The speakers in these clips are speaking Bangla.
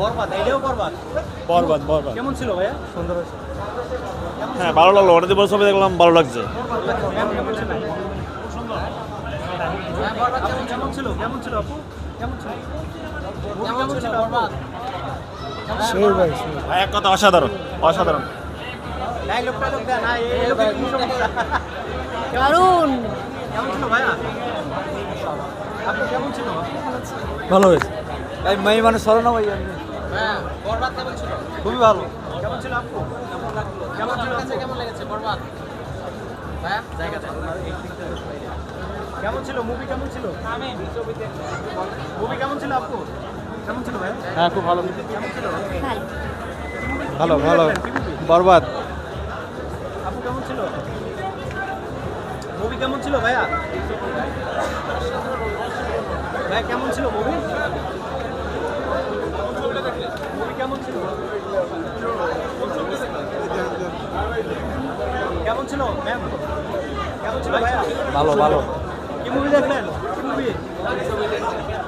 বরবাদ এটাও বরবাদ? বরবাদ বরবাদ। কেমন ছিল ভাইয়া? সুন্দর হ্যাঁ ভালো লাগল। ওটা দিয়ে ছবি দেখলাম ভালো লাগছে। কেমন ছিল? কেমন ছিল? আপু? কেমন ছিল? কেমন ছিল বরবাদ ভাই এক কথা অসাধারণ অসাধারণ। দারুণ। কেমন ছিল ভাইয়া? আপু কেমন ছিল? ভালো হয়েছে। এই মেয়ে মানুষ সরো না ভাই হ্যাঁ বরবাদ কেমন ছিল খুবই ভালো। কেমন ছিল আপু? কেমন ছিল? কাছে কেমন লেগেছে? বরবাদ ভাইয়া জায়গা কেমন ছিল? মুভি কেমন ছিল? মুভি কেমন ছিল আপু? কেমন ছিল ভাইয়া হ্যাঁ খুব ভালো। কেমন ছিল? ভালো। ভালো বরবাদ। আপু কেমন ছিল? মুভি কেমন ছিল ভাইয়া? ভাইয়া কেমন ছিল মুভি মুভি কেমন ছিল কেমন ছিল ম্যাম কেমন ছিল ভাইয়া? ভালো ভালো। কি মুভি দেখলেন? কি মুভি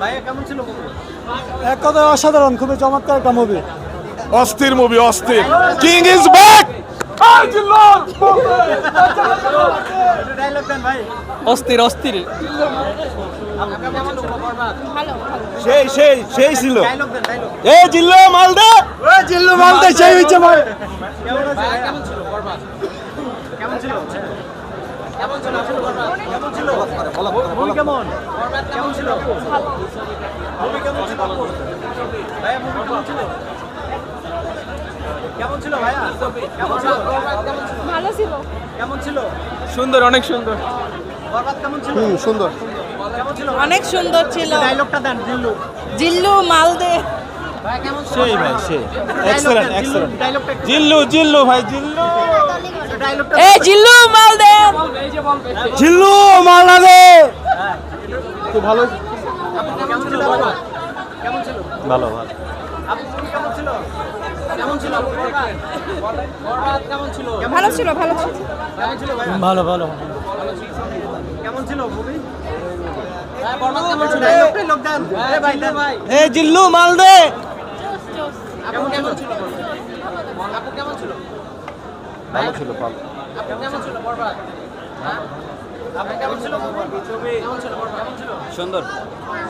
ভাইয়া কেমন ছিল মুভি এক কথা অসাধারণ খুবই চমৎকার একটা মুভি অস্থির মুভি অস্থির। কিং ইজ ব্যাক দেন ভাই। অস্থির অস্থির। কেমন ছিল ভালো ভালো সেই সেই সেই ছিল। ডায়লগ দেন ডায়লগ এ জিল্লো মালদা? ওই জিল্লু মালদা সেই হচ্ছে ভাই। কেমন ছিল বরবাদ কেমন ছিল কেমন ছিল কেমন ছিল মুভি কেমন কেমন ছিল মুভি কেমন ছিল ভাইয়া মুভি কেমন ছিল কেমন ছিল ভাইয়া কেমন ছিল বরবাদ কেমন ছিল ভালো ছিল। কেমন ছিল? সুন্দর অনেক সুন্দর। বরবাদ কেমন ছিল? সুন্দর। অনেক সুন্দর ছিল। ডায়লগটা দেন জিল্লু। মালদে। ভাই কেমন ছিল সেই ভাই সেই। এক্সেলেন্ট এক্সেলেন্ট ডায়লগটা জিল্লু জিল্লু ভাই জিল্লু। এ জিল্লু মালদে। জিল্লু মালদা। দে খুব ভালো কেমন ছিল কেমন ছিল? ভালো ভালো। কেমন ছিল? কেমন ছিল? কেমন ভালো ছিল ভালো ছিল। ভালো ভালো। কেমন ছিল মুভি এ ভাই দেন ভাই এ জিল্লু মালদে কেমন কেমন ছিল আপু কেমন ছিল ভালো ছিল ভালো আপু কেমন ছিল বরবাদ হ্যাঁ আপু কেমন ছিল মুভি কেমন ছিল বরবাদ কেমন ছিল সুন্দর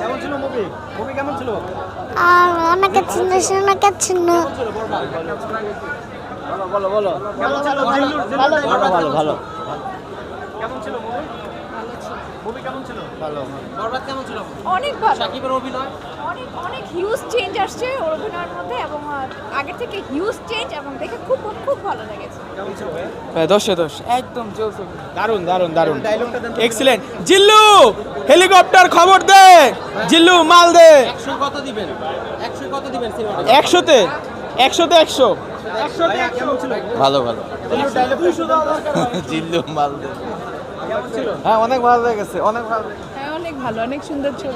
কেমন ছিল মুভি মুভি কেমন ছিল আর অনেক চিহ্ন অনেক ছিল বলো বলো জিল্লুর ভালো ভালো ভালো কেমন ছিল মুভি মুভি কেমন ছিল? ভালো। বরবাদ কেমন ছিল? অনেক ভালো। সাকিবের অভিনয়? অনেক অনেক হিউজ চেঞ্জ আসছে ওর অভিনয়ের মধ্যে এবং আগের থেকে হিউজ চেঞ্জ এবং দেখে খুব খুব ভালো লেগেছে। কেমন দশে দশ। একদম চলছে দারুণ দারুণ দারুণ এক্সিলেন্ট জিল্লু হেলিকপ্টার খবর দে। জিল্লু মাল দে। একশো কত দিবেন? একশো কত দিবেন একশোতে। একশোতে একশো। ভালো ভালো। জিল্লু মাল দে। হ্যাঁ অনেক ভালো লেগেছে অনেক ভালো হ্যাঁ অনেক ভালো অনেক সুন্দর ছিল।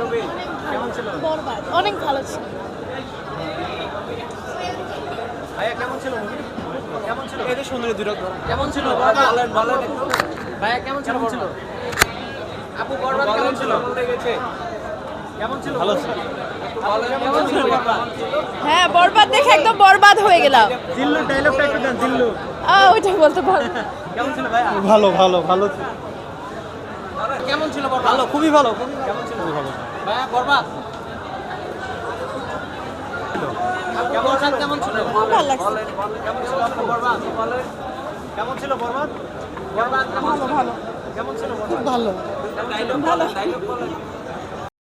বরবাদ অনেক ভালো ছিল। ভাইয়া কেমন ছিল কেমন ছিল? এটা সুন্দর দুটো কেমন ছিল? বলেন বলেন ভাইয়া কেমন ছিল? ছিল? আপু বরবাদ কেমন ছিল? কেমন ছিল ভালো ছিল। হ্যাঁ বরবাদ দেখে একদম বরবাদ হয়ে গেলাম। জিল্লুর ডায়লগটা একটু দেন জিল্লু আহ ওইটা বলতে পারব কেমন ছিল ভাইয়া? ভালো ভালো ভালো কেমন ছিল বরবাদ ভালো খুবই ভালো কেমন ছিল? ভালো। ভাইয়া বরবাদ কেমন ছিল কেমন ছিল? খুব ভালো কেমন ছিল বরবাদ কেমন ছিল বরবাদ বরবাদ কেমন ছিল? ভালো। কেমন ছিল বরবাদ ভালো। ভালো।